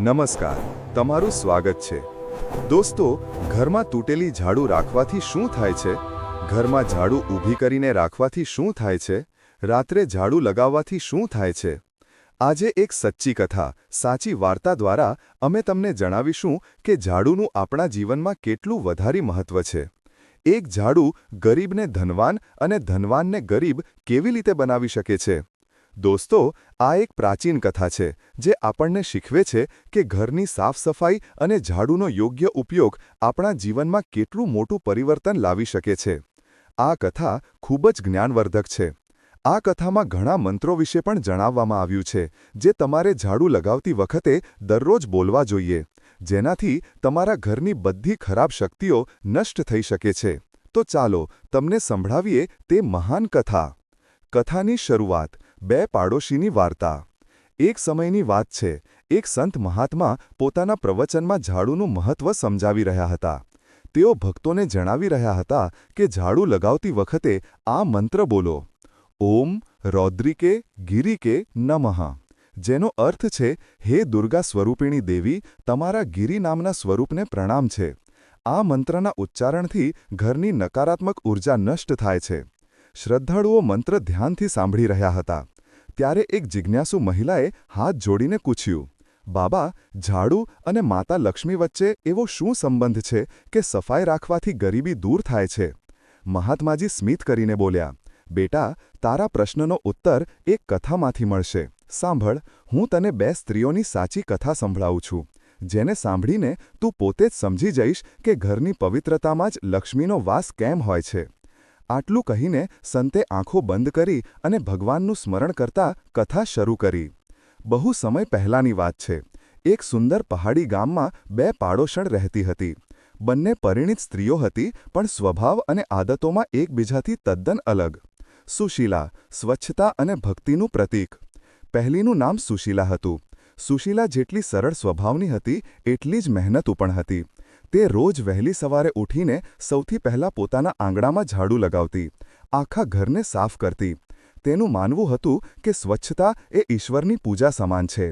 નમસ્કાર, તમારું સ્વાગત છે. દોસ્તો, ઘરમાં તૂટેલી ઝાડુ રાખવાથી શું થાય છે? ઘરમાં ઝાડુ ઊભી કરીને રાખવાથી શું થાય છે? રાત્રે ઝાડુ લગાવવાથી શું થાય છે? આજે એક સચ્ચી કથા, સાચી વાર્તા દ્વારા અમે તમને જણાવીશું કે ઝાડુનું આપણા જીવનમાં કેટલું વધારે મહત્વ છે. એક ઝાડુ ગરીબને ધનવાન અને ધનવાનને ગરીબ કેવી રીતે બનાવી શકે છે? દોસ્તો, આ એક પ્રાચીન કથા છે, જે આપણને શીખવે છે કે ઘરની સાફ સફાઈ અને ઝાડુનો યોગ્ય ઉપયોગ આપણા જીવનમાં કેટલું મોટું પરિવર્તન લાવી શકે છે. આ કથા ખૂબ જ જ્ઞાનવર્ધક છે. આ કથામાં ઘણા મંત્રો વિશે પણ જણાવવામાં આવ્યું છે, જે તમારે ઝાડુ લગાવતી વખતે દરરોજ બોલવા જોઈએ, જેનાથી તમારા ઘરની બધી ખરાબ શક્તિઓ નષ્ટ થઈ શકે છે. તો ચાલો, તમને સંભળાવીએ તે મહાન કથા. કથાની શરૂઆત. બે પાડોશીની વાર્તા. એક સમયની વાત છે, એક સંત મહાત્મા પોતાના પ્રવચનમાં ઝાડુનું મહત્વ સમજાવી રહ્યા હતા. તેઓ ભક્તોને જણાવી રહ્યા હતા કે ઝાડુ લગાવતી વખતે આ મંત્ર બોલો, ઓમ રૌદ્રિકે ગિરિકે નમઃ જેનો અર્થ છે, હે દુર્ગા સ્વરૂપિણી દેવી, તમારા ગિરિ નામના સ્વરૂપને પ્રણામ છે. આ મંત્રના ઉચ્ચારણથી ઘરની નકારાત્મક ઊર્જા નષ્ટ થાય છે. શ્રદ્ધાળુઓ મંત્ર ધ્યાનથી સાંભળી રહ્યા હતા. ત્યારે એક જિજ્ઞાસુ મહિલાએ હાથ જોડીને પૂછ્યું, બાબા, ઝાડુ અને માતા લક્ષ્મી વચ્ચે એવો શું સંબંધ છે કે સફાઈ રાખવાથી ગરીબી દૂર થાય છે? મહાત્માજી સ્મિત કરીને બોલ્યા, બેટા, તારા પ્રશ્નનો ઉત્તર એક કથામાંથી મળશે. સાંભળ, હું તને બે સ્ત્રીઓની સાચી કથા સંભળાવું છું. જેને સાંભળીને તું પોતે જ સમજી જઈશ કે ઘરની પવિત્રતામાં જ લક્ષ્મીનો વાસ કેમ હોય છે. આટલું કહીને સંતે આંખો બંધ કરી અને ભગવાનનું સ્મરણ કરતા કથા શરૂ કરી. બહુ સમય પહેલાંની વાત છે. એક સુંદર પહાડી ગામમાં બે પાડોશણ રહેતી હતી. બંને પરિણિત સ્ત્રીઓ હતી, પણ સ્વભાવ અને આદતોમાં એકબીજાથી તદ્દન અલગ. સુશીલા, સ્વચ્છતા અને ભક્તિનું પ્રતીક. પહેલીનું નામ સુશીલા હતું. સુશીલા જેટલી સરળ સ્વભાવની હતી, એટલી જ મહેનતુ પણ હતી. તે રોજ વહેલી સવારે ઉઠીને સૌથી પહેલાં પોતાના આંગણામાં ઝાડુ લગાવતી, આખા ઘરને સાફ કરતી. તેનું માનવું હતું કે સ્વચ્છતા એ ઈશ્વરની પૂજા સમાન છે.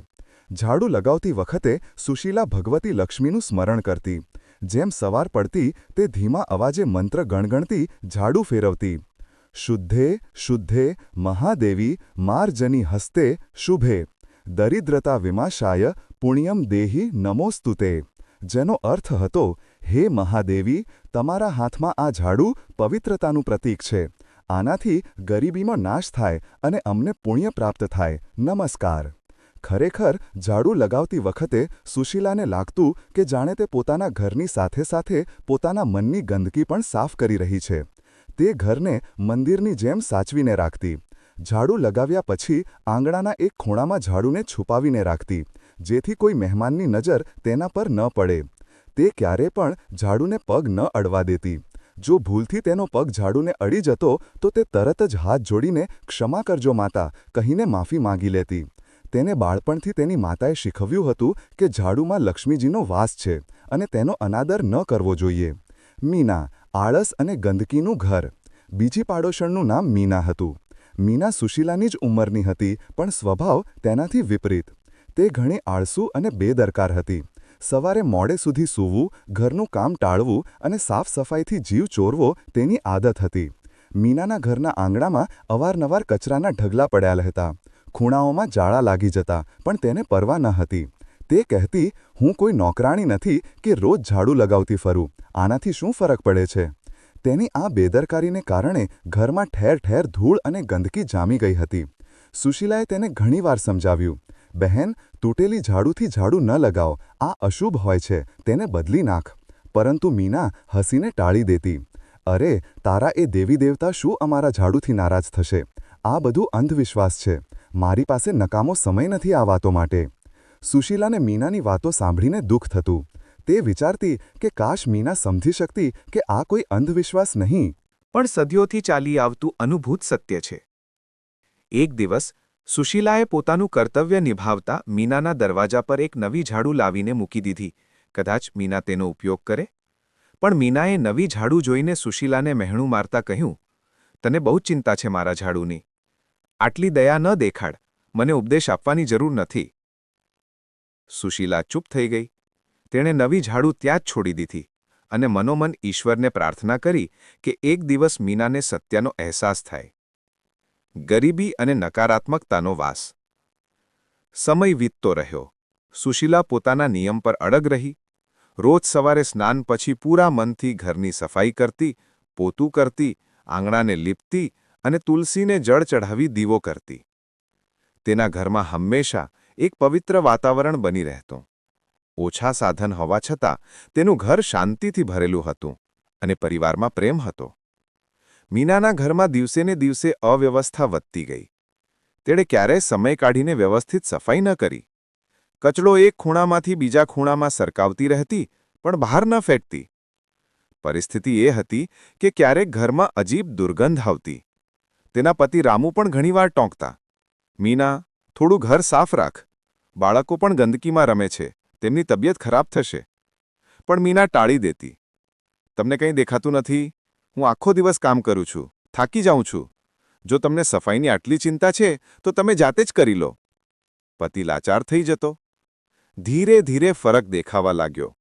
ઝાડુ લગાવતી વખતે સુશીલા ભગવતી લક્ષ્મીનું સ્મરણ કરતી, જેમ સવાર પડતી તે ધીમા અવાજે મંત્ર ગણગણતી ઝાડુ ફેરવતી. શુદ્ધે શુદ્ધે, મહાદેવી, માર્જની હસ્તે શુભે, દરિદ્રતા વિમાશાય, પુણ્યમ દેહી નમોસ્તુતે. જેનો અર્થ હતો, હે મહાદેવી, તમારા હાથમાં આ ઝાડુ પવિત્રતાનું પ્રતીક છે. આનાથી ગરીબીમાં નાશ થાય અને અમને પુણ્ય પ્રાપ્ત થાય. નમસ્કાર. ખરેખર, ઝાડુ લગાવતી વખતે સુશીલાને લાગતું કે જાણે તે પોતાના ઘરની સાથે સાથે પોતાના મનની ગંદકી પણ સાફ કરી રહી છે. તે ઘરને મંદિરની જેમ સાચવીને રાખતી. ઝાડુ લગાવ્યા પછી આંગણાના એક ખૂણામાં ઝાડુને છુપાવીને રાખતી. જેથી કોઈ મહેમાનની નજર તેના પર ન પડે. તે ક્યારે પણ ઝાડુને પગ ન અડવા દેતી. જો ભૂલથી તેનો પગ ઝાડુને અડી જતો, તો તે તરત જ હાથ જોડીને ક્ષમા કરજો માતા, કહીને માફી માંગી લેતી. તેને બાળપણથી તેની માતાએ શીખવ્યું હતું કે ઝાડુમાં લક્ષ્મીજીનો વાસ છે અને તેનો અનાદર ન કરવો જોઈએ. મીના, આળસ અને ગંદકીનું ઘર. બીજી પાડોશણનું નામ મીના હતું. મીના સુશીલાની જ ઉંમરની હતી, પણ સ્વભાવ તેનાથી વિપરીત. તે ઘણી આળસુ અને બેદરકાર હતી. સવારે મોડે સુધી સૂવું, ઘરનું કામ ટાળવું અને સાફ સફાઈથી જીવ ચોરવો તેની આદત હતી. મીનાના ઘરના આંગણામાં અવારનવાર કચરાના ઢગલા પડ્યા હતા ખૂણાઓમાં જાળા લાગી જતા, પણ તેને પરવા ન હતી. તે કહેતી, હું કોઈ નોકરાણી નથી કે રોજ ઝાડુ લગાવતી ફરું. આનાથી શું ફરક પડે છે? તેની આ બેદરકારીને કારણે ઘરમાં ઠેર ઠેર ધૂળ અને ગંદકી જામી ગઈ હતી. સુશીલાએ તેને ઘણીવાર સમજાવ્યું બહેન, તૂટેલી ઝાડુથી ઝાડુ ન લગાવો. આ અશુભ હોય છે. તેને બદલી નાખ. પરંતુ મીના હસીને ટાળી દેતી. અરે, તારા એ દેવી દેવતા શું અમારા ઝાડુથી નારાજ થશે? આ બધું અંધવિશ્વાસ છે. મારી પાસે નકામો સમય નથી આ વાતો માટે. સુશીલાને મીનાની વાતો સાંભળીને દુઃખ થતું. તે વિચારતી કે કાશ મીના સમજી શકતી કે આ કોઈ અંધવિશ્વાસ નહીં. પણ સદીઓથી ચાલી આવતું અનુભૂત સત્ય છે. એક દિવસ સુશીલાએ પોતાનું કર્તવ્ય નિભાવતા મીનાના દરવાજા પર એક નવી ઝાડુ લાવીને મૂકી દીધી. કદાચ મીના તેનો ઉપયોગ કરે? પણ મીનાએ નવી ઝાડુ જોઈને સુશીલાને મહેણું મારતા કહ્યું, તને બહુ ચિંતા છે મારા ઝાડુની. આટલી દયા ન દેખાડ. મને ઉપદેશ આપવાની જરૂર નથી. સુશીલા ચૂપ થઈ ગઈ. તેણે નવી ઝાડુ ત્યાં જ છોડી દીધી અને મનોમન ઈશ્વરને પ્રાર્થના કરી કે એક દિવસ મીનાને સત્યનો અહેસાસ થાય. ગરીબી અને નકારાત્મકતાનો વાસ. સમય વીતતો રહ્યો. સુશીલા પોતાના નિયમ પર અડગ રહી. રોજ સવારે સ્નાન પછી પૂરા મનથી ઘરની સફાઈ કરતી, પોતું કરતી, આંગણાને લીપતી અને તુલસીને જળ ચઢાવી દીવો કરતી. તેના ઘરમાં હંમેશા એક પવિત્ર વાતાવરણ બની રહેતું. ઓછા સાધન હોવા છતાં તેનું ઘર શાંતિથી ભરેલું હતું અને પરિવારમાં પ્રેમ હતો. મીનાના ઘરમાં દિવસેને દિવસે અવ્યવસ્થા વધતી ગઈ. તેણે ક્યારેય સમય કાઢીને વ્યવસ્થિત સફાઈ ન કરી. કચડો એક ખૂણામાંથી બીજા ખૂણામાં સરકાવતી રહેતી, પણ બહાર ન ફેંકતી. પરિસ્થિતિ એ હતી કે ક્યારેક ઘરમાં અજીબ દુર્ગંધ આવતી. તેના પતિ રામુ પણ ઘણીવાર ટોંકતા. મીના, થોડું ઘર સાફ રાખ. બાળકો પણ ગંદકીમાં રમે છે. તેમની તબિયત ખરાબ થશે. પણ મીના ટાળી દેતી. તમને કંઈ દેખાતું નથી? હું આખો દિવસ કામ કરું છું, થાકી જાઉં છું. જો તમને સફાઈની આટલી ચિંતા છે, તો તમે જાતે જ કરી લો. પતિ લાચાર થઈ જતો. ધીરે ધીરે ફરક દેખાવા લાગ્યો.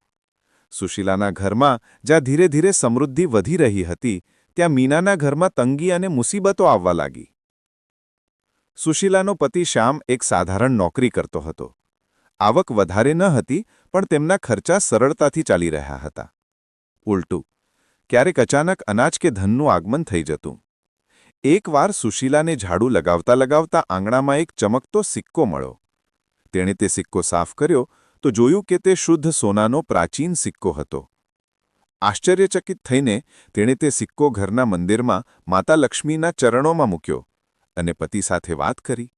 સુશીલાના ઘરમાં જ્યાં ધીરે ધીરે સમૃદ્ધિ વધી રહી હતી, ત્યાં મીનાના ઘરમાં તંગી અને મુસીબતો આવવા લાગી. સુશીલાનો પતિ શ્યામ એક સાધારણ નોકરી કરતો હતો. આવક વધારે ન હતી, પણ તેમના ખર્ચા સરળતાથી ચાલી રહ્યા હતા. ઉલટું ક્યારેક અચાનક અનાજ કે ધનનું આગમન થઈ જતું. એકવાર સુશીલાને ઝાડુ લગાવતા લગાવતા આંગણામાં એક ચમકતો સિક્કો મળ્યો. તેણે તે સિક્કો સાફ કર્યો તો જોયું કે તે શુદ્ધ સોનાનો પ્રાચીન સિક્કો હતો. આશ્ચર્યચકિત થઈને તેણે તે સિક્કો ઘરના મંદિરમાં માતા લક્ષ્મીના ચરણોમાં મૂક્યો અને પતિ સાથે વાત કરી.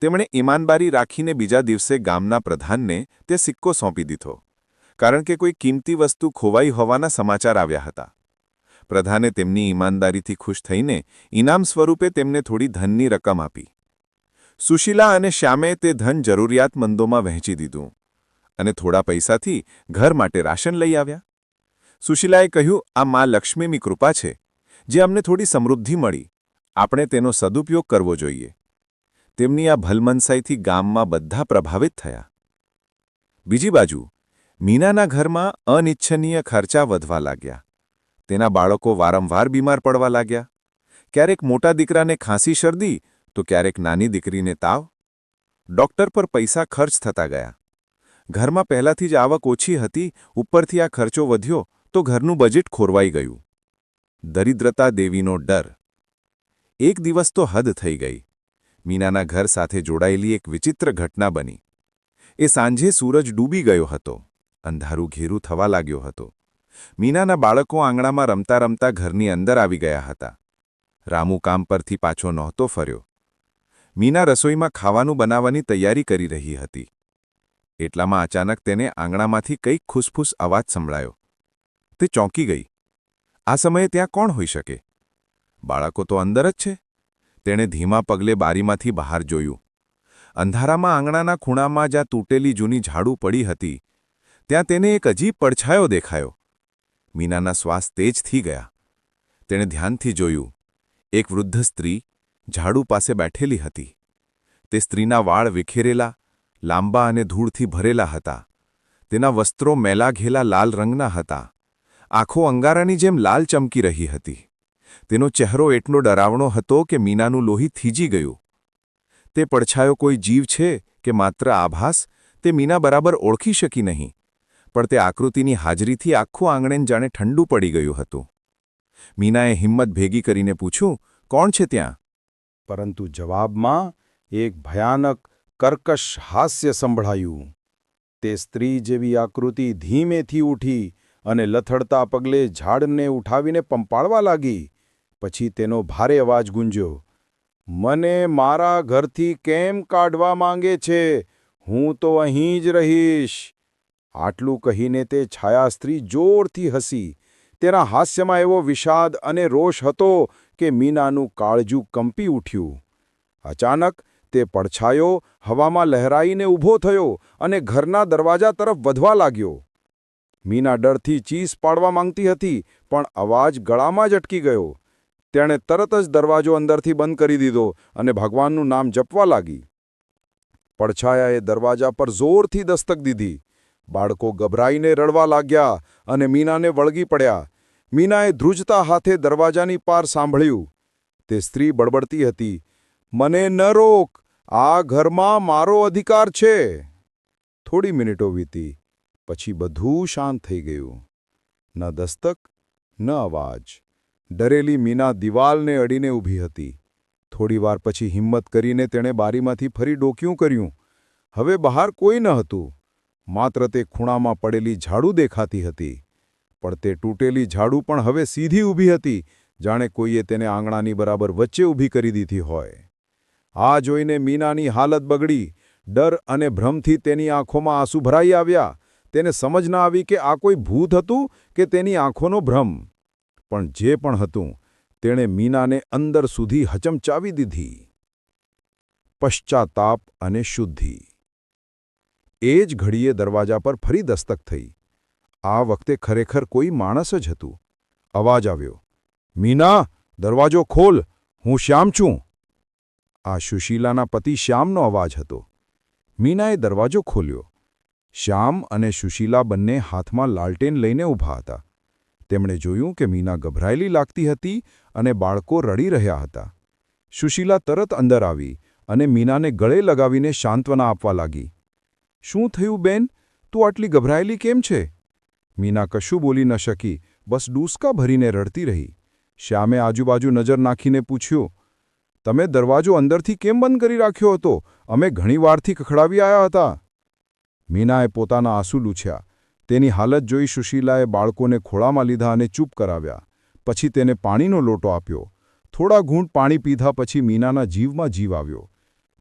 તેમણે ઈમાનબારી રાખીને બીજા દિવસે ગામના પ્રધાનને તે સિક્કો સોંપી દીધો. કારણ કે કોઈ કિંમતી વસ્તુ ખોવાઈ હોવાના સમાચાર આવ્યા હતા. પ્રધાને તેમની ઈમાનદારીથી ખુશ થઈને ઇનામ સ્વરૂપે તેમને થોડી ધનની રકમ આપી. સુશીલા અને શ્યામે તે ધન જરૂરિયાતમંદોમાં વહેંચી દીધું અને થોડા પૈસાથી ઘર માટે રાશન લઈ આવ્યા. સુશીલાએ કહ્યું, આ મા લક્ષ્મીની કૃપા છે, જે અમને થોડી સમૃદ્ધિ મળી. આપણે તેનો સદુપયોગ કરવો જોઈએ. તેમની આ ભલમનસાઈથી ગામમાં બધા પ્રભાવિત થયા. બીજી બાજુ, મીનાના ઘરમાં અનિચ્છનીય ખર્ચા વધવા લાગ્યા. તેના બાળકો વારંવાર બીમાર પડવા લાગ્યા. ક્યારેક મોટા દીકરાને ખાંસી શરદી, તો ક્યારેક નાની દીકરીને તાવ. ડોક્ટર પર પૈસા ખર્ચ થતા ગયા. ઘરમાં પહેલાથી જ આવક ઓછી હતી, ઉપરથી આ ખર્ચો વધ્યો, તો ઘરનું બજેટ ખોરવાઈ ગયું. દરિદ્રતા દેવીનો ડર. એક દિવસ તો હદ થઈ ગઈ. મીનાના ઘર સાથે જોડાયેલી એક વિચિત્ર ઘટના બની. એ સાંજે સૂરજ ડૂબી ગયો હતો. અંધારું ઘેરું થવા લાગ્યો હતો. મીનાના બાળકો આંગણામાં રમતા રમતા ઘરની અંદર આવી ગયા હતા. રામુ કામ પરથી પાછો નહોતો ફર્યો. મીના રસોઈમાં ખાવાનું બનાવવાની તૈયારી કરી રહી હતી. એટલામાં અચાનક તેને આંગણામાંથી કંઈક ખુસફુસ અવાજ સંભળાયો. તે ચોંકી ગઈ. આ સમયે ત્યાં કોણ હોઈ શકે? બાળકો તો અંદર જ છે. તેણે ધીમા પગલે બારીમાંથી બહાર જોયું. અંધારામાં આંગણાના ખૂણામાં જ્યાં તૂટેલી જૂની ઝાડુ પડી હતી, ત્યાં તેને એક અજીબ પડછાયો દેખાયો. મીનાના શ્વાસ તેજ થઈ ગયા. તેણે ધ્યાનથી જોયું, એક વૃદ્ધ સ્ત્રી ઝાડુ પાસે બેઠેલી હતી. તે સ્ત્રીના વાળ વિખેરેલા, લાંબા અને ધૂળથી ભરેલા હતા. તેના વસ્ત્રો મેલા ઘેલા લાલ રંગના હતા. આંખો અંગારાની જેમ લાલ ચમકી રહી હતી. તેનો ચહેરો એટલો ડરાવણો હતો કે મીનાનું લોહી થીજી ગયું. તે પડછાયો કોઈ જીવ છે કે માત્ર આભાસ? તે મીના બરાબર ઓળખી શકી નહીં. પણ તે આકૃતિની હાજરીથી આખું આંગણેન જાણે ઠંડુ પડી ગયું હતું. મીનાએ હિંમત ભેગી કરીને પૂછ્યું, કોણ છે ત્યાં? પરંતુ જવાબમાં એક ભયાનક કર્કશ હાસ્ય સંભળાયું. તે સ્ત્રી જેવી આકૃતિ ધીમેથી ઉઠી અને લથડતા પગલે ઝાડને ઉઠાવીને પંપાળવા લાગી. પછી તેનો ભારે અવાજ ગુંજ્યો, મને મારા ઘરથી કેમ કાઢવા માંગે છે? હું તો અહીં જ રહીશ. આટલું કહીને તે છાયા સ્ત્રી જોરથી હસી. તેના હાસ્યમાં એવો વિષાદ અને રોષ હતો કે મીનાનું કાળજું કંપી ઉઠ્યું. અચાનક તે પડછાયો, હવામાં લહેરાઈને ઊભો થયો અને ઘરના દરવાજા તરફ વધવા લાગ્યો. મીના ડરથી ચીસ પાડવા માંગતી હતી, પણ અવાજ ગળામાં જ અટકી ગયો. તેણે તરત જ દરવાજો અંદરથી બંધ કરી દીધો અને ભગવાનનું નામ જપવા લાગી. પડછાયાએ દરવાજા પર જોરથી દસ્તક દીધી. બાળકો ગભરાઈને રડવા લાગ્યા અને મીનાને વળગી પડ્યા. મીનાએ ધ્રુજતા હાથે દરવાજાની પાર સાંભળ્યું. તે સ્ત્રી બળબડતી હતી. મને ન રોક. આ ઘરમાં મારો અધિકાર છે. થોડી મિનિટો વીતી. પછી બધું શાંત થઈ ગયું. ન દસ્તક, ન અવાજ. ડરેલી મીના દિવાલને અડીને ઊભી હતી. થોડીવાર પછી હિંમત કરીને તેણે બારીમાંથી ફરી ડોક્યું કર્યું. હવે બહાર કોઈ ન હતું. માત્ર તે ખૂણામાં પડેલી ઝાડુ દેખાતી હતી, પણ તે તૂટેલી ઝાડુ પણ હવે સીધી ઊભી હતી, જાણે કોઈએ તેને આંગણાની બરાબર વચ્ચે ઊભી કરી દીધી હોય. આ જોઈને મીનાની હાલત બગડી. ડર અને ભ્રમથી તેની આંખોમાં આંસુ ભરાઈ આવ્યા. તેને સમજ ના આવી કે આ કોઈ ભૂત હતું કે તેની આંખોનો ભ્રમ. પણ જે પણ હતું, તેણે મીનાને અંદર સુધી હચમચાવી દીધી. પશ્ચાતાપ અને શુદ્ધિ. એ જ ઘડીએ દરવાજા પર ફરી દસ્તક થઈ. આ વખતે ખરેખર કોઈ માણસ જ હતું. અવાજ આવ્યો, મીના, દરવાજો ખોલ, હું શ્યામ છું. આ સુશીલાના પતિ શ્યામનો અવાજ હતો. મીનાએ દરવાજો ખોલ્યો. શ્યામ અને સુશીલા બંને હાથમાં લાલટેન લઈને ઊભા હતા. તેમણે જોયું કે મીના ગભરાયેલી લાગતી હતી અને બાળકો રડી રહ્યા હતા. સુશીલા તરત અંદર આવી અને મીનાને ગળે લગાવીને સાંત્વના આપવા લાગી. શું થયું બેન? તું આટલી ગભરાયેલી કેમ છે? મીના કશું બોલી ન શકી, બસ ડૂસકા ભરીને રડતી રહી. શ્યામે આજુબાજુ નજર નાખીને પૂછ્યું, તમે દરવાજો અંદરથી કેમ બંધ કરી રાખ્યો હતો? અમે ઘણી વારથી ખખડાવી આવ્યા હતા. મીનાએ પોતાના આંસુ લૂછ્યા. તેની હાલત જોઈ સુશીલાએ બાળકોને ખોળામાં લીધા અને ચૂપ કરાવ્યા. પછી તેને પાણીનો લોટો આપ્યો. થોડા ઘૂંટ પાણી પીધા પછી મીનાના જીવમાં જીવ આવ્યો.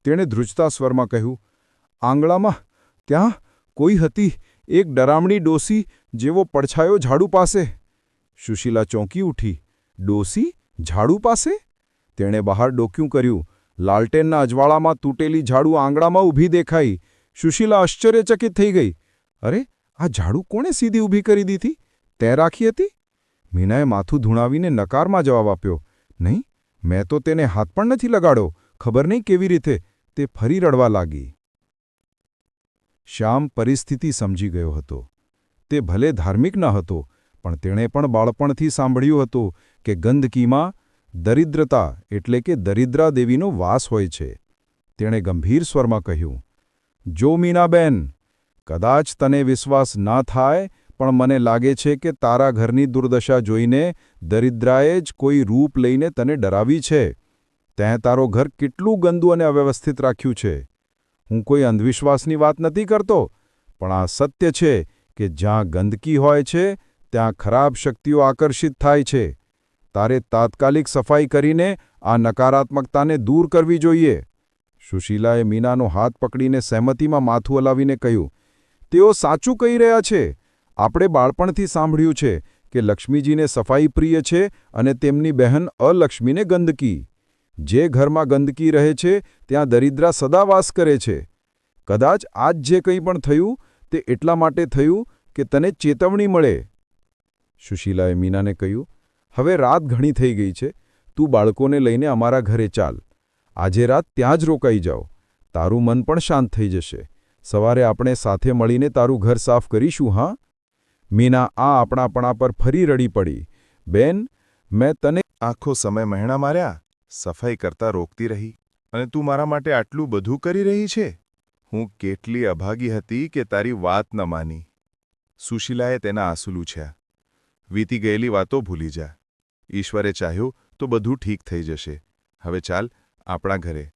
તેણે ધ્રુજતા સ્વરમાં કહ્યું, આંગળામાં ત્યાં કોઈ હતી, એક ડરામણી ડોસી જેવો પડછાયો ઝાડુ પાસે. સુશીલા ચોંકી ઉઠી. ડોસી ઝાડુ પાસે? તેણે બહાર ડોક્યું કર્યું. લાલટેનના અજવાળામાં તૂટેલી ઝાડુ આંગણામાં ઊભી દેખાઈ. સુશીલા આશ્ચર્યચકિત થઈ ગઈ. અરે, આ ઝાડુ કોણે સીધી ઊભી કરી દીધી? તે રાખી હતી? મીનાએ માથું ધૂણાવીને નકારમાં જવાબ આપ્યો. નહીં, મેં તો તેને હાથ પણ નથી લગાડ્યો. ખબર નહીં કેવી રીતે તે ફરી રડવા લાગી. શ્યામ પરિસ્થિતિ સમજી ગયો હતો. તે ભલે ધાર્મિક ન હતો, પણ તેણે પણ બાળપણથી સાંભળ્યું હતું કે ગંદકીમાં દરિદ્રતા એટલે કે દરિદ્રા દેવીનો વાસ હોય છે. તેણે ગંભીર સ્વરમાં કહ્યું, જો મીનાબેન, કદાચ તને વિશ્વાસ ના થાય, પણ મને લાગે છે કે તારા ઘરની દુર્દશા જોઈને દરિદ્રાએ જ કોઈ રૂપ લઈને તને ડરાવી છે. તેં તારો ઘર કેટલું ગંદુ અને અવ્યવસ્થિત રાખ્યું છે. હું કોઈ અંધવિશ્વાસની વાત નથી કરતો, પણ આ સત્ય છે કે જ્યાં ગંદકી હોય છે, ત્યાં ખરાબ શક્તિઓ આકર્ષિત થાય છે. તારે તાત્કાલિક સફાઈ કરીને આ નકારાત્મકતાને દૂર કરવી જોઈએ. સુશીલાએ મીનાનો હાથ પકડીને સહેમતીમાં માથું હલાવીને કહ્યું, તેઓ સાચું કહી રહ્યા છે. આપણે બાળપણથી સાંભળ્યું છે કે લક્ષ્મીજીને સફાઈ પ્રિય છે અને તેમની બહેન અલક્ષ્મીને ગંદકી. જે ઘરમાં ગંદકી રહે છે, ત્યાં દરિદ્રા સદા વાસ કરે છે. કદાચ આજ જે કંઈ પણ થયું, તે એટલા માટે થયું કે તને ચેતવણી મળે. સુશીલાએ મીનાને કહ્યું, હવે રાત ઘણી થઈ ગઈ છે. તું બાળકોને લઈને અમારા ઘરે ચાલ. આજે રાત ત્યાં જ રોકાઈ જાઓ. તારું મન પણ શાંત થઈ જશે. સવારે આપણે સાથે મળીને તારું ઘર સાફ કરીશું, હા? મીના આ આપણાપણા પર ફરી રડી પડી. બેન, મેં તને આખો સમય મહેણા માર્યા? સફાઈ કરતા રોકતી રહી. અને તું મારા માટે આટલું બધું કરી રહી છે? હું કેટલી અભાગી હતી કે તારી વાત ન માની. સુશીલાએ તેના આંસુ લૂછ્યા વીતી ગયેલી વાતો ભૂલી જા. ઈશ્વરે ચાહ્યું તો બધું ઠીક થઈ જશે. હવે ચાલ, આપણા ઘરે.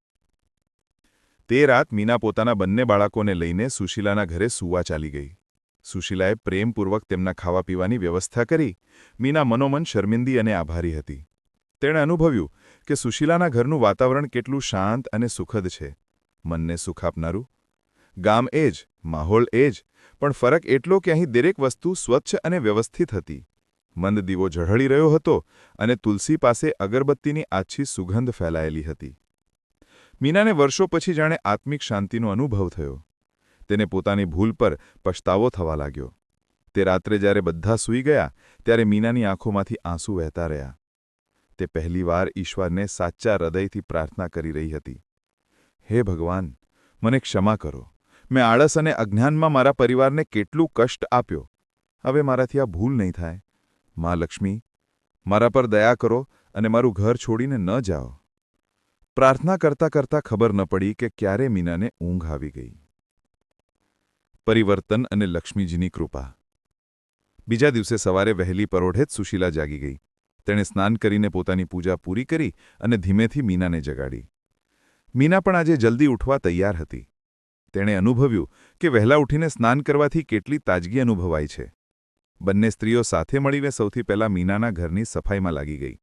તે રાત મીના પોતાના બંને બાળકોને લઈને સુશીલાના ઘરે સૂવા ચાલી ગઈ. સુશીલાએ પ્રેમપૂર્વક તેમના ખાવા પીવાની વ્યવસ્થા કરી. મીના મનોમન શર્મિંદી અને આભારી હતી. તેણે અનુભવ્યું કે સુશીલાના ઘરનું વાતાવરણ કેટલું શાંત અને સુખદ છે. મનને સુખ આપનારું? ગામ એ જ, માહોલ એ જ, પણ ફરક એટલો કે અહીં દરેક વસ્તુ સ્વચ્છ અને વ્યવસ્થિત હતી. મંદ દીવો ઝળહળી રહ્યો હતો અને તુલસી પાસે અગરબત્તીની આછી સુગંધ ફેલાયેલી હતી. મીનાને વર્ષો પછી જાણે આત્મિક શાંતિનો અનુભવ થયો. તેને પોતાની ભૂલ પર પછતાવો થવા લાગ્યો. તે રાત્રે જ્યારે બધા સૂઈ ગયા, ત્યારે મીનાની આંખોમાંથી આંસુ વહેતા રહ્યા. તે પહેલીવાર ઈશ્વરને સાચા હૃદયથી પ્રાર્થના કરી રહી હતી. હે ભગવાન, મને ક્ષમા કરો. મેં આળસ અને અજ્ઞાનમાં મારા પરિવારને કેટલું કષ્ટ આપ્યો. હવે મારાથી આ ભૂલ નહીં થાય. મા લક્ષ્મી, મારા પર દયા કરો અને મારું ઘર છોડીને ન જાઓ. પ્રાર્થના કરતા કરતા ખબર ન પડી કે ક્યારે મીનાને ઊંઘ આવી ગઈ. પરિવર્તન અને લક્ષ્મીજીની કૃપા. બીજા દિવસે સવારે વહેલી પરોઢે જ સુશીલા જાગી ગઈ. તેણે સ્નાન કરીને પોતાની પૂજા પૂરી કરી અને ધીમેથી મીનાને જગાડી. મીના પણ આજે જલ્દી ઉઠવા તૈયાર હતી. તેણે અનુભવ્યું કે વહેલા ઉઠીને સ્નાન કરવાથી કેટલી તાજગી અનુભવાય છે. બંને સ્ત્રીઓ સાથે મળીને સૌથી પહેલાં મીનાના ઘરની સફાઈમાં લાગી ગઈ.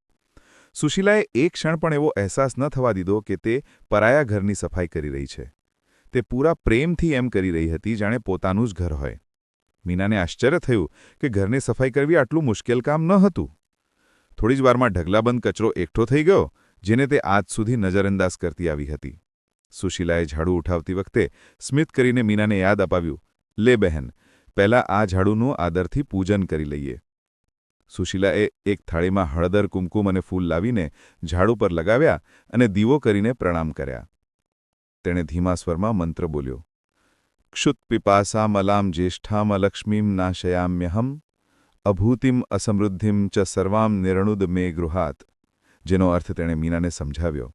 સુશીલાએ એક ક્ષણ પણ એવો અહેસાસ ન થવા દીધો કે તે પરાયા ઘરની સફાઈ કરી રહી છે. તે પૂરા પ્રેમથી એમ કરી રહી હતી જાણે પોતાનું જ ઘર હોય. મીનાને આશ્ચર્ય થયું કે ઘરની સફાઈ કરવી આટલું મુશ્કેલ કામ ન હતું. થોડી જ વારમાં ઢગલાબંધ કચરો એકઠો થઈ ગયો, જેને તે આજ સુધી નજરઅંદાજ કરતી આવી હતી. સુશીલાએ ઝાડુ ઉઠાવતી વખતે સ્મિત કરીને મીનાને યાદ અપાવ્યું, લે બહેન, પહેલાં આ ઝાડુનું આદરથી પૂજન કરી લઈએ. સુશીલાએ એક થાળીમાં હળદર, કુમકુમ અને ફૂલ લાવીને ઝાડુ પર લગાવ્યા અને દીવો કરીને પ્રણામ કર્યા. તેણે ધીમા સ્વરમાં મંત્ર બોલ્યો ક્ષુત પિપાસામલામ જ્યેષ્ઠામ લક્ષ્મીમ નાશયામ્યહમ. અભૂતિમ અસમૃદ્ધિમ ચ સર્વામ નિરણુદ મે ગૃહાત. જેનો અર્થ તેણે મીનાને સમજાવ્યો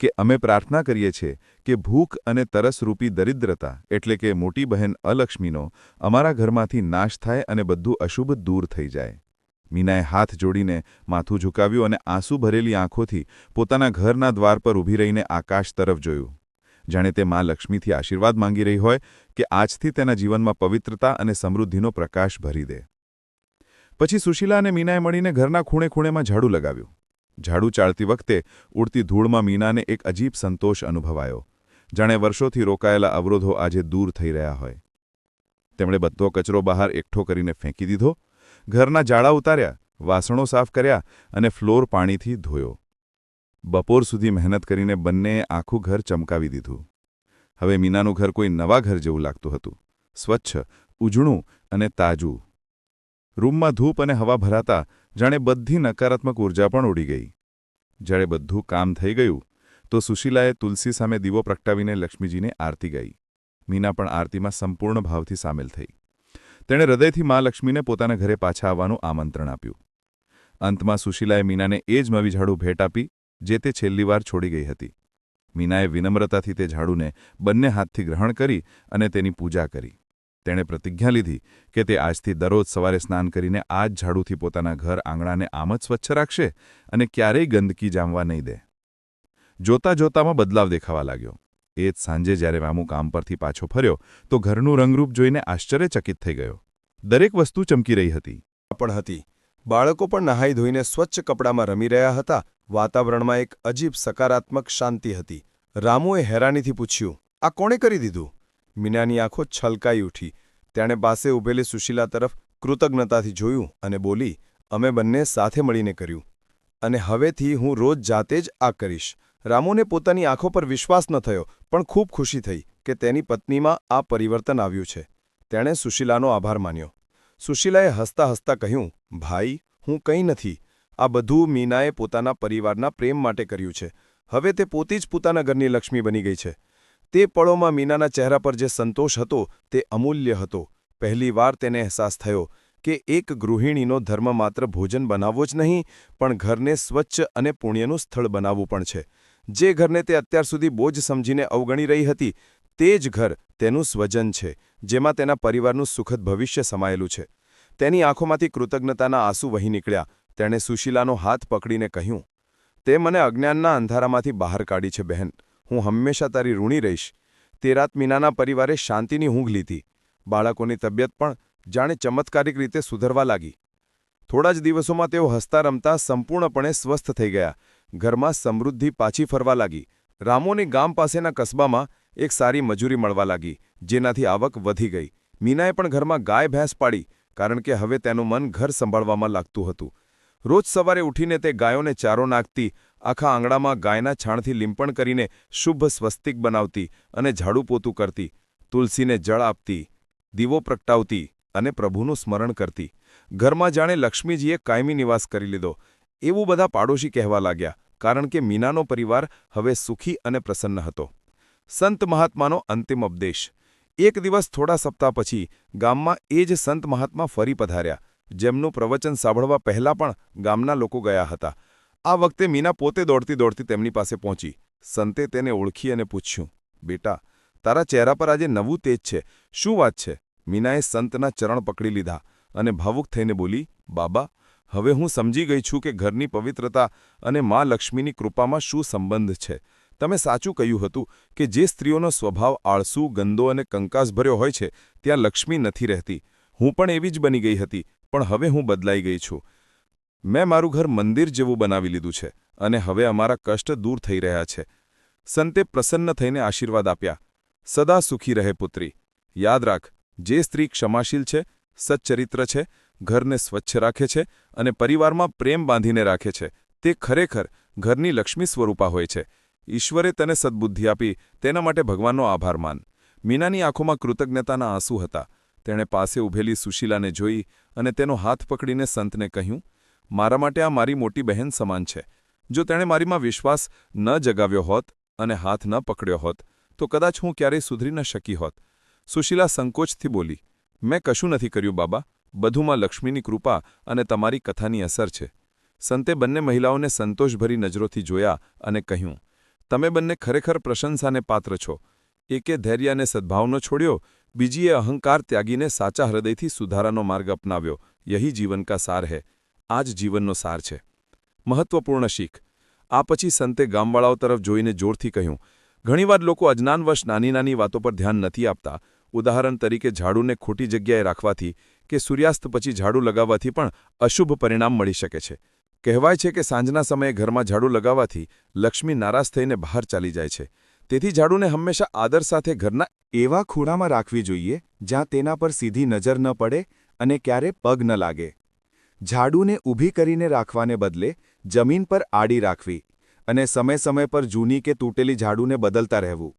કે અમે પ્રાર્થના કરીએ છીએ કે ભૂખ અને તરસરૂપી દરિદ્રતા એટલે કે મોટી બહેન અલક્ષ્મીનો અમારા ઘરમાંથી નાશ થાય અને બધું અશુભ દૂર થઈ જાય. મીનાએ હાથ જોડીને માથું ઝુકાવ્યું અને આંસુ ભરેલી આંખોથી પોતાના ઘરના દ્વાર પર ઊભી રહીને આકાશ તરફ જોયું. જાણે તે મા લક્ષ્મીથી આશીર્વાદ માંગી રહી હોય કે આજથી તેના જીવનમાં પવિત્રતા અને સમૃદ્ધિનો પ્રકાશ ભરી દે. પછી સુશીલા અને મીનાએ મળીને ઘરના ખૂણે ખૂણેમાં ઝાડુ લગાવ્યું. ઝાડુ ચાળતી વખતે ઉડતી ધૂળમાં મીનાને એક અજીબ સંતોષ અનુભવાયો. જાણે વર્ષોથી રોકાયેલા અવરોધો આજે દૂર થઈ રહ્યા હોય. તેમણે બધો કચરો બહાર એકઠો કરીને ફેંકી દીધો. ઘરના જાળા ઉતાર્યા, વાસણો સાફ કર્યા અને ફ્લોર પાણીથી ધોયો. બપોર સુધી મહેનત કરીને બંનેએ આખું ઘર ચમકાવી દીધું. હવે મીનાનું ઘર કોઈ નવા ઘર જેવું લાગતું હતું. સ્વચ્છ, ઉજળું અને તાજું. રૂમમાં ધૂપ અને હવા ભરાતા જાણે બધી નકારાત્મક ઊર્જા પણ ઉડી ગઈ. જ્યારે બધું કામ થઈ ગયું, તો સુશીલાએ તુલસી સામે દીવો પ્રગટાવીને લક્ષ્મીજીને આરતી ગઈ. મીના પણ આરતીમાં સંપૂર્ણ ભાવથી સામેલ થઈ. તેણે હૃદયથી મા લક્ષ્મીને પોતાના ઘરે પાછા આવવાનું આમંત્રણ આપ્યું. અંતમાં સુશીલાએ મીનાને એ જ નવી ઝાડુ ભેટ આપી, જે તે છેલ્લી વાર છોડી ગઈ હતી. મીનાએ વિનમ્રતાથી તે ઝાડુને બંને હાથથી ગ્રહણ કરી અને તેની પૂજા કરી. તેણે પ્રતિજ્ઞા લીધી કે તે આજથી દરરોજ સવારે સ્નાન કરીને આ જ ઝાડુથી પોતાના ઘર આંગણાને આમ જ સ્વચ્છ રાખશે અને ક્યારેય ગંદકી જામવા નહીં દે. જોતા જોતામાં બદલાવ દેખાવા લાગ્યો. એ જ સાંજે જ્યારે મામુ કામ પરથી પાછો ફર્યો, તો ઘરનું રંગરૂપ જોઈને આશ્ચર્યચકિત થઈ ગયો. દરેક વસ્તુ ચમકી રહી હતી. પણ હતી. બાળકો પણ નહાઈ ધોઈને સ્વચ્છ કપડામાં રમી રહ્યા હતા. વાતાવરણમાં એક અજીબ સકારાત્મક શાંતિ હતી. રામુએ હેરાનીથી પૂછ્યું, આ કોણે કરી દીધું? મીનાની આંખો છલકાઈ ઉઠી. તેણે પાસે ઊભેલી સુશીલા તરફ કૃતજ્ઞતાથી જોયું અને બોલી, અમે બંને સાથે મળીને કર્યું. અને હવેથી હું રોજ જાતે જ આ કરીશ. રામુને પોતાની આંખો પર વિશ્વાસ ન થયો, પણ ખૂબ ખુશી થઈ કે તેની પત્નીમાં આ પરિવર્તન આવ્યું છે. તેણે સુશીલાનો આભાર માન્યો. સુશીલાએ હસતા હસતા કહ્યું, ભાઈ, હું કંઈ નથી. આ બધું મીનાએ પોતાના પરિવારના પ્રેમ માટે કર્યું છે. હવે તે પોતે જ પોતાના ઘરની લક્ષ્મી બની ગઈ છે. તે પળોમાં મીનાના ચહેરા પર જે સંતોષ હતો તે અમૂલ્ય હતો. પહેલીવાર તેને અહેસાસ થયો કે એક ગૃહિણીનો ધર્મ માત્ર ભોજન બનાવવો જ નહીં, પણ ઘરને સ્વચ્છ અને પુણ્યનું સ્થળ બનાવવું પણ છે. જે ઘરને તે અત્યાર સુધી બોજ સમજીને અવગણી રહી હતી, તે જ ઘર તેનું સ્વજન છે, જેમાં તેના પરિવારનું સુખદ ભવિષ્ય સમાયેલું છે. તેની આંખોમાંથી કૃતજ્ઞતાના આંસુ વહી નીકળ્યા. તેણે સુશીલાનો હાથ પકડીને કહ્યું, તે મને અજ્ઞાનના અંધારામાંથી બહાર કાઢી છે, બહેન. હું હંમેશા તારી ઋણી રહીશ. તે રાત મીનાના પરિવારે શાંતિની ઊંઘ લીધી. બાળકોની તબિયત પણ જાણે ચમત્કારિક રીતે સુધરવા લાગી. થોડા જ દિવસોમાં તેઓ હસતા રમતા સંપૂર્ણપણે સ્વસ્થ થઈ ગયા. ઘરમાં સમૃદ્ધિ પાછી ફરવા લાગી. રામોને ગામ પાસેના કસ્બામાં એક સારી મજૂરી મળવા લાગી, જેનાથી આવક વધી ગઈ. મીનાએ પણ ઘરમાં ગાય ભેંસ પાડી, કારણ કે હવે તેનું મન ઘર સંભાળવામાં લાગતું હતું. રોજ સવારે ઉઠીને તે ગાયોને ચારો નાખતી આખા આંગણામાં ગાયના છાણથી લીંપણ કરીને શુભ સ્વસ્તિક બનાવતી અને ઝાડુ પોતું કરતી, તુલસીને જળ આપતી, દીવો પ્રગટાવતી અને પ્રભુનું સ્મરણ કરતી. ઘરમાં જાણે લક્ષ્મીજીએ કાયમી નિવાસ કરી લીધો. એવું બધા પાડોશી કહેવા લાગ્યા, કારણ કે મીનાનો પરિવાર હવે સુખી અને પ્રસન્ન હતો. સંત મહાત્માનો અંતિમ ઉપદેશ. એક દિવસ થોડા સપ્તાહ પછી ગામમાં એ જ સંત મહાત્મા ફરી પધાર્યા, જેમનું પ્રવચન સાંભળવા પહેલાં પણ ગામના લોકો ગયા હતા. આ વખતે મીના પોતે દોડતી દોડતી તેમની પાસે પહોંચી. સંતે તેને ઓળખી અને પૂછ્યું, બેટા, તારા ચહેરા પર આજે નવું તેજ છે. શું વાત છે? મીનાએ સંતના ચરણ પકડી લીધા અને ભાવુક થઈને બોલી, બાબા, હવે હું સમજી ગઈ છું કે ઘરની પવિત્રતા અને મા લક્ષ્મીની કૃપામાં શું સંબંધ છે. તમે સાચું કહ્યું હતું કે જે સ્ત્રીઓનો સ્વભાવ આળસુ, ગંદો અને કંકાસભર્યો હોય છે, ત્યાં લક્ષ્મી નથી રહેતી. હું પણ એવી જ બની ગઈ હતી, પણ હવે હું બદલાઈ ગઈ છું. મેં મારું ઘર મંદિર જેવું બનાવી લીધું છે અને હવે અમારા કષ્ટ દૂર થઈ રહ્યા છે. સંતે પ્રસન્ન થઈને આશીર્વાદ આપ્યા. સદા સુખી રહે પુત્રી. યાદ રાખ, જે સ્ત્રી ક્ષમાશીલ છે, સચ્ચરિત્ર છે, ઘરને સ્વચ્છ રાખે છે અને પરિવારમાં પ્રેમ બાંધીને રાખે છે, તે ખરેખર ઘરની લક્ષ્મી સ્વરૂપા હોય છે. ઈશ્વરે તને સદબુદ્ધિ આપી, તેના માટે ભગવાનનો આભાર માન. મીનાની આંખોમાં કૃતજ્ઞતાના આંસુ હતા. તેણે પાસે ઊભેલી સુશીલાને જોઈ અને તેનો હાથ પકડીને સંતને કહ્યું મારા માટે આ મારી મોટી બહેન સમાન છે. જો તેણે મારીમાં વિશ્વાસ ન જગાવ્યો હોત અને હાથ ન પકડ્યો હોત, તો કદાચ હું ક્યારેય સુધરી ન શકી હોત. સુશીલા સંકોચથી બોલી, મેં કશું નથી કર્યું બાબા. બધુમાં લક્ષ્મીની કૃપા અને તમારી કથાની અસર છે. સંતે બંને મહિલાઓને સંતોષભરી નજરોથી જોયા અને કહ્યું, તમે બંને ખરેખર પ્રશંસાને પાત્ર છો. એકે ધૈર્ય અને સદ્ભાવનો છોડ્યો, બીજીએ અહંકાર ત્યાગીને સાચા હૃદયથી સુધારાનો માર્ગ અપનાવ્યો. યહી જીવન કા સાર હૈ. આ જ જીવનનો સાર છે. મહત્વપૂર્ણ શીખ. આ પછી સંતે ગામવાળાઓ તરફ જોઈને જોરથી કહ્યું, ઘણીવાર લોકો અજ્ઞાનવશ નાની નાની વાતો પર ધ્યાન નથી આપતા. ઉદાહરણ તરીકે ઝાડુને ખોટી જગ્યાએ રાખવાથી કે સૂર્યાસ્ત પછી ઝાડુ લગાવવાથી પણ અશુભ પરિણામ મળી શકે છે. કહેવાય છે કે સાંજના સમયે ઘરમાં ઝાડુ લગાવવાથી લક્ષ્મી નારાજ થઈને બહાર ચાલી જાય છે. તેથી ઝાડુને હંમેશા આદર સાથે ઘરના એવા ખૂણામાં રાખવી જોઈએ, જ્યાં તેના પર સીધી નજર ન પડે અને ક્યારે પગ ન લાગે. ઝાડુને ઊભી કરીને રાખવાને બદલે જમીન પર આડી રાખવી અને સમય સમય પર જૂની કે તૂટેલી ઝાડુને બદલતા રહેવું.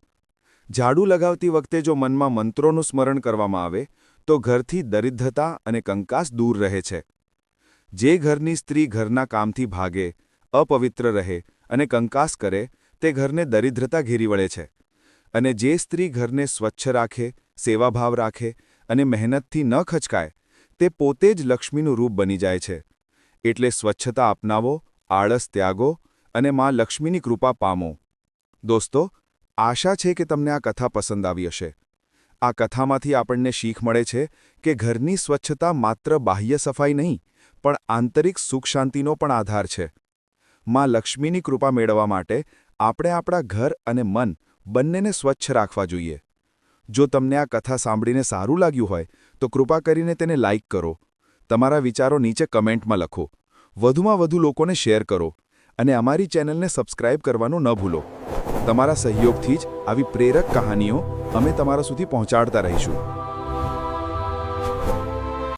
ઝાડુ લગાવતી વખતે જો મનમાં મંત્રોનું સ્મરણ કરવામાં આવે, તો ઘરથી દરિદ્રતા અને કંકાસ દૂર રહે છે. જે ઘરની સ્ત્રી ઘરના કામથી ભાગે, અપવિત્ર રહે અને કંકાસ કરે, તે ઘરને દરિદ્રતા ઘેરી વળે છે. અને જે સ્ત્રી ઘરને સ્વચ્છ રાખે, સેવાભાવ રાખે અને મહેનતથી ન ખચકાય તે પોતે જ લક્ષ્મીનું રૂપ બની જાય છે. એટલે સ્વચ્છતા અપનાવો, આળસ ત્યાગો અને માં લક્ષ્મીની કૃપા પામો. દોસ્તો, આશા છે કે તમને આ કથા પસંદ આવી હશે. આ કથામાંથી આપણને શીખ મળે છે કે ઘરની સ્વચ્છતા માત્ર બાહ્ય સફાઈ નહીં, પણ આંતરિક સુખ શાંતિનો પણ આધાર છે. માં લક્ષ્મીની કૃપા મેળવવા માટે આપણે આપણા ઘર અને મન બંનેને સ્વચ્છ રાખવા જોઈએ. જો તમને આ કથા સાંભળીને સારું લાગ્યું હોય તો કૃપા કરીને તેને લાઇક કરો. તમારા વિચારો નીચે કમેન્ટમાં લખો. વધુમાં વધુ લોકોને શેર કરો અને અમારી ચેનલને સબસ્ક્રાઇબ કરવાનું ન ભૂલો. તમારા સહયોગથી જ આવી પ્રેરક કહાનીઓ અમે તમારા સુધી પહોંચાડતા રહીશું.